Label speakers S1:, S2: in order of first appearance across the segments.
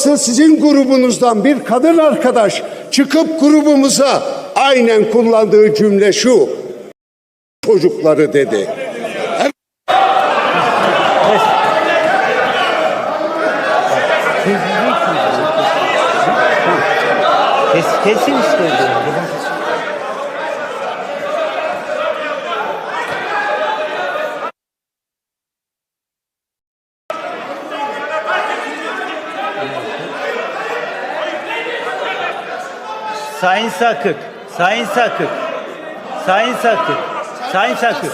S1: Sizin grubunuzdan bir kadın arkadaş çıkıp grubumuza aynen kullandığı cümle şu. Çocukları dedi.
S2: Kes, kesin işte. Sayın Sakık, Sayın Sakık, Sayın Sakık, Sayın Sakık.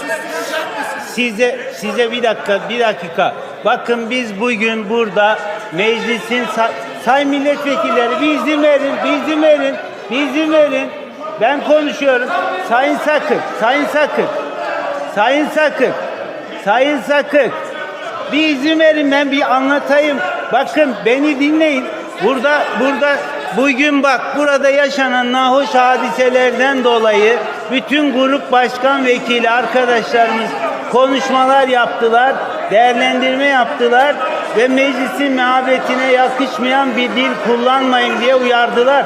S2: Size size bir dakika, bir dakika. Bakın biz bugün burada meclisin sa- sayın milletvekilleri bir izin verin, bir izin verin, bir izin verin. Ben konuşuyorum. Sayın Sakık, Sayın Sakık, Sayın Sakık, Sayın Sakık. Bir izin verin ben bir anlatayım. Bakın beni dinleyin. Burada burada bugün bak burada yaşanan nahoş hadiselerden dolayı bütün grup başkan vekili arkadaşlarımız konuşmalar yaptılar, değerlendirme yaptılar ve meclisin mehabetine yakışmayan bir dil kullanmayın diye uyardılar.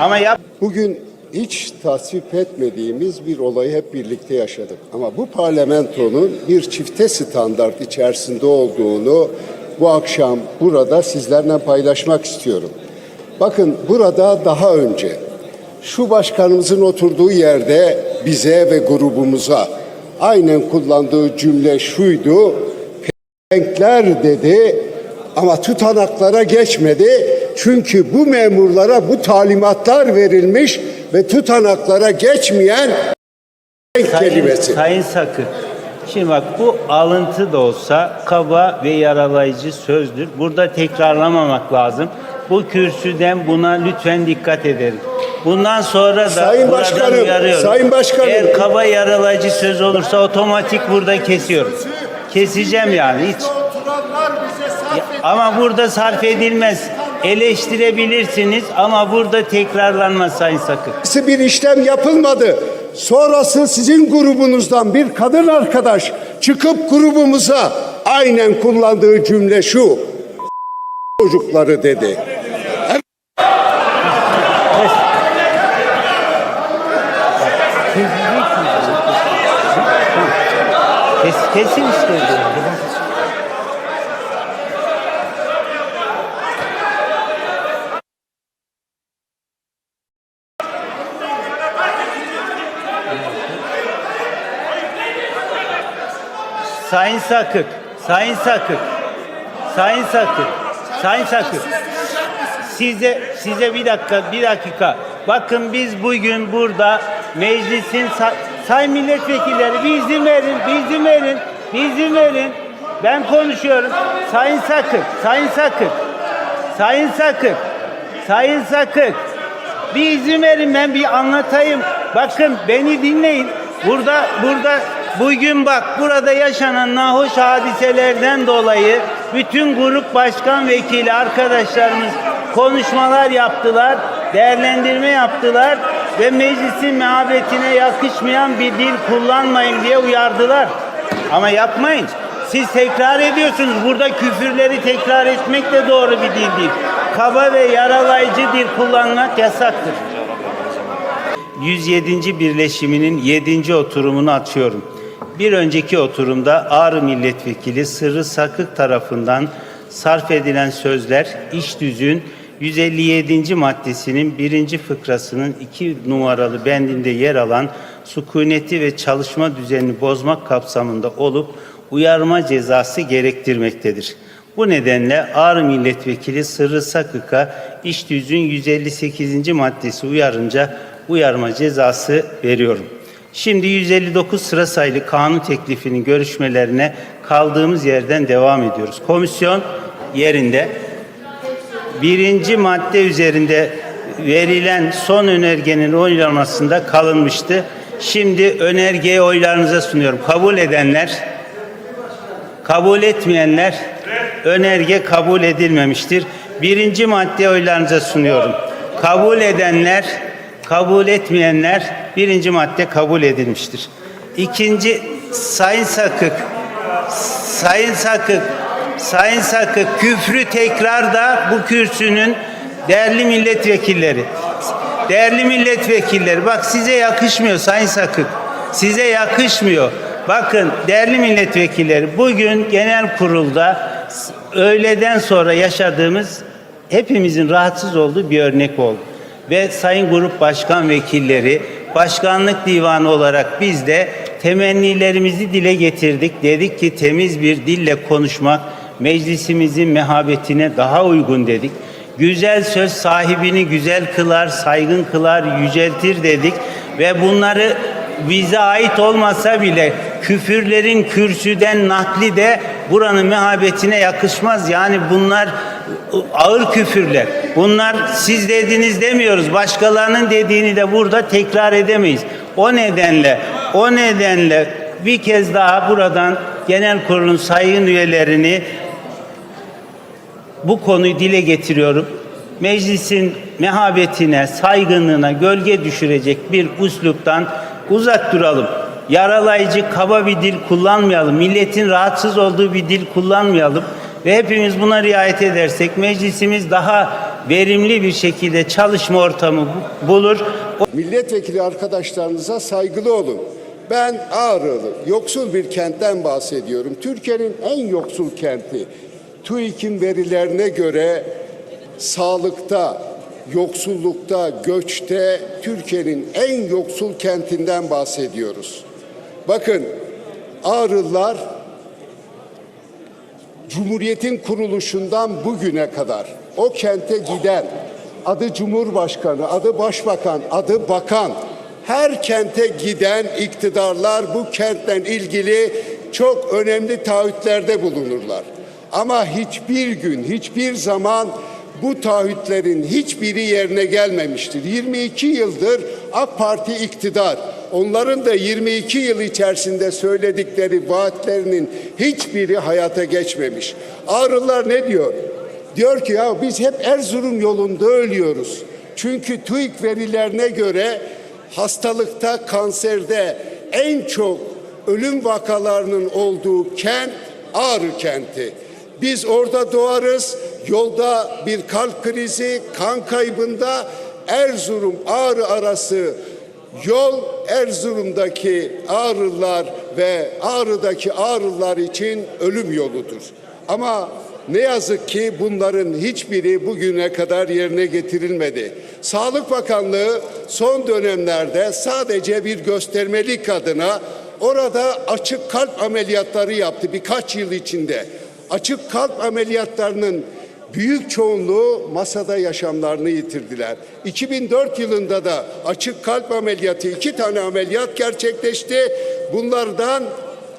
S2: Ama yap
S1: Bugün hiç tasvip etmediğimiz bir olayı hep birlikte yaşadık. Ama bu parlamentonun bir çifte standart içerisinde olduğunu bu akşam burada sizlerle paylaşmak istiyorum. Bakın burada daha önce şu başkanımızın oturduğu yerde bize ve grubumuza aynen kullandığı cümle şuydu. Renkler dedi ama tutanaklara geçmedi. Çünkü bu memurlara bu talimatlar verilmiş ve tutanaklara geçmeyen
S2: Sayın,
S1: kelimesi.
S2: Sayın Sakın. Şimdi bak bu alıntı da olsa kaba ve yaralayıcı sözdür. Burada tekrarlamamak lazım. Bu kürsüden buna lütfen dikkat edelim. Bundan sonra da
S1: Sayın Başkanım,
S2: uyarıyorum.
S1: Sayın Başkanım.
S2: Eğer kaba yaralayıcı söz olursa otomatik burada kesiyorum. Keseceğim yani hiç. Ya, ama burada sarf edilmez. Eleştirebilirsiniz ama burada tekrarlanmaz Sayın Sakın.
S1: bir işlem yapılmadı. Sonrası sizin grubunuzdan bir kadın arkadaş çıkıp grubumuza aynen kullandığı cümle şu. Çocukları dedi.
S2: Kesin işte. Sayın Sakık, Sayın Sakık, Sayın Sakık, Sayın Sakık. Size size bir dakika, bir dakika. Bakın biz bugün burada meclisin sayın milletvekilleri bir izin verin, bir izin verin, bir izin verin. Ben konuşuyorum. Sayın Sakık, Sayın Sakık, Sayın Sakık, Sayın Sakık. Bir izin verin ben bir anlatayım. Bakın beni dinleyin. Burada burada bugün bak burada yaşanan nahoş hadiselerden dolayı bütün grup başkan vekili arkadaşlarımız konuşmalar yaptılar, değerlendirme yaptılar ve meclisin mehabetine yakışmayan bir dil kullanmayın diye uyardılar. Ama yapmayın. Siz tekrar ediyorsunuz. Burada küfürleri tekrar etmek de doğru bir dil değil. Kaba ve yaralayıcı dil kullanmak yasaktır. 107. birleşiminin 7. oturumunu açıyorum. Bir önceki oturumda Ağrı Milletvekili Sırrı Sakık tarafından sarf edilen sözler iş düzün 157. maddesinin birinci fıkrasının iki numaralı bendinde yer alan sükuneti ve çalışma düzenini bozmak kapsamında olup uyarma cezası gerektirmektedir. Bu nedenle Ağrı Milletvekili Sırrı Sakık'a iş düzün 158. maddesi uyarınca uyarma cezası veriyorum. Şimdi 159 sıra sayılı kanun teklifinin görüşmelerine kaldığımız yerden devam ediyoruz. Komisyon yerinde birinci madde üzerinde verilen son önergenin oylanmasında kalınmıştı. Şimdi önergeyi oylarınıza sunuyorum. Kabul edenler, kabul etmeyenler önerge kabul edilmemiştir. Birinci madde oylarınıza sunuyorum. Kabul edenler, kabul etmeyenler birinci madde kabul edilmiştir. İkinci Sayın Sakık, Sayın Sakık Sayın Sakık küfrü tekrar da bu kürsünün değerli milletvekilleri. Değerli milletvekilleri bak size yakışmıyor Sayın Sakık. Size yakışmıyor. Bakın değerli milletvekilleri bugün genel kurulda öğleden sonra yaşadığımız hepimizin rahatsız olduğu bir örnek oldu. Ve Sayın Grup Başkan Vekilleri, Başkanlık Divanı olarak biz de temennilerimizi dile getirdik. Dedik ki temiz bir dille konuşmak meclisimizin mehabetine daha uygun dedik. Güzel söz sahibini güzel kılar, saygın kılar, yüceltir dedik ve bunları bize ait olmasa bile küfürlerin kürsüden nakli de buranın mehabetine yakışmaz. Yani bunlar ağır küfürler. Bunlar siz dediniz demiyoruz. Başkalarının dediğini de burada tekrar edemeyiz. O nedenle o nedenle bir kez daha buradan genel kurulun sayın üyelerini bu konuyu dile getiriyorum. Meclisin mehabetine, saygınlığına gölge düşürecek bir usluptan uzak duralım. Yaralayıcı, kaba bir dil kullanmayalım. Milletin rahatsız olduğu bir dil kullanmayalım. Ve hepimiz buna riayet edersek meclisimiz daha verimli bir şekilde çalışma ortamı bu- bulur.
S1: Milletvekili arkadaşlarınıza saygılı olun. Ben Ağrılı, yoksul bir kentten bahsediyorum. Türkiye'nin en yoksul kenti. TÜİK'in verilerine göre sağlıkta, yoksullukta, göçte Türkiye'nin en yoksul kentinden bahsediyoruz. Bakın Ağrılılar Cumhuriyetin kuruluşundan bugüne kadar o kente giden adı Cumhurbaşkanı, adı Başbakan, adı Bakan her kente giden iktidarlar bu kentten ilgili çok önemli taahhütlerde bulunurlar. Ama hiçbir gün, hiçbir zaman bu taahhütlerin hiçbiri yerine gelmemiştir. 22 yıldır AK Parti iktidar. Onların da 22 yıl içerisinde söyledikleri vaatlerinin hiçbiri hayata geçmemiş. Ağrılar ne diyor? Diyor ki ya biz hep Erzurum yolunda ölüyoruz. Çünkü TÜİK verilerine göre hastalıkta, kanserde en çok ölüm vakalarının olduğu kent Ağrı kenti. Biz orada doğarız. Yolda bir kalp krizi, kan kaybında Erzurum Ağrı arası yol Erzurum'daki Ağrılar ve Ağrı'daki Ağrılar için ölüm yoludur. Ama ne yazık ki bunların hiçbiri bugüne kadar yerine getirilmedi. Sağlık Bakanlığı son dönemlerde sadece bir göstermelik adına orada açık kalp ameliyatları yaptı birkaç yıl içinde. Açık kalp ameliyatlarının büyük çoğunluğu masada yaşamlarını yitirdiler. 2004 yılında da açık kalp ameliyatı iki tane ameliyat gerçekleşti. Bunlardan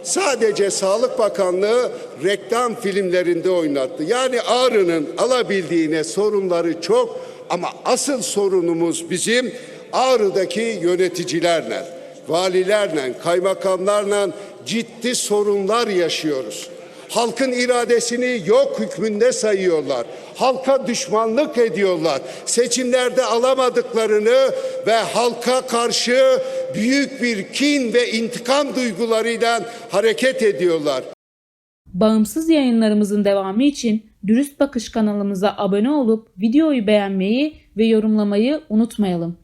S1: sadece Sağlık Bakanlığı reklam filmlerinde oynattı. Yani Ağrı'nın alabildiğine sorunları çok ama asıl sorunumuz bizim Ağrı'daki yöneticilerle, valilerle, kaymakamlarla ciddi sorunlar yaşıyoruz. Halkın iradesini yok hükmünde sayıyorlar. Halka düşmanlık ediyorlar. Seçimlerde alamadıklarını ve halka karşı büyük bir kin ve intikam duygularıyla hareket ediyorlar.
S3: Bağımsız yayınlarımızın devamı için Dürüst Bakış kanalımıza abone olup videoyu beğenmeyi ve yorumlamayı unutmayalım.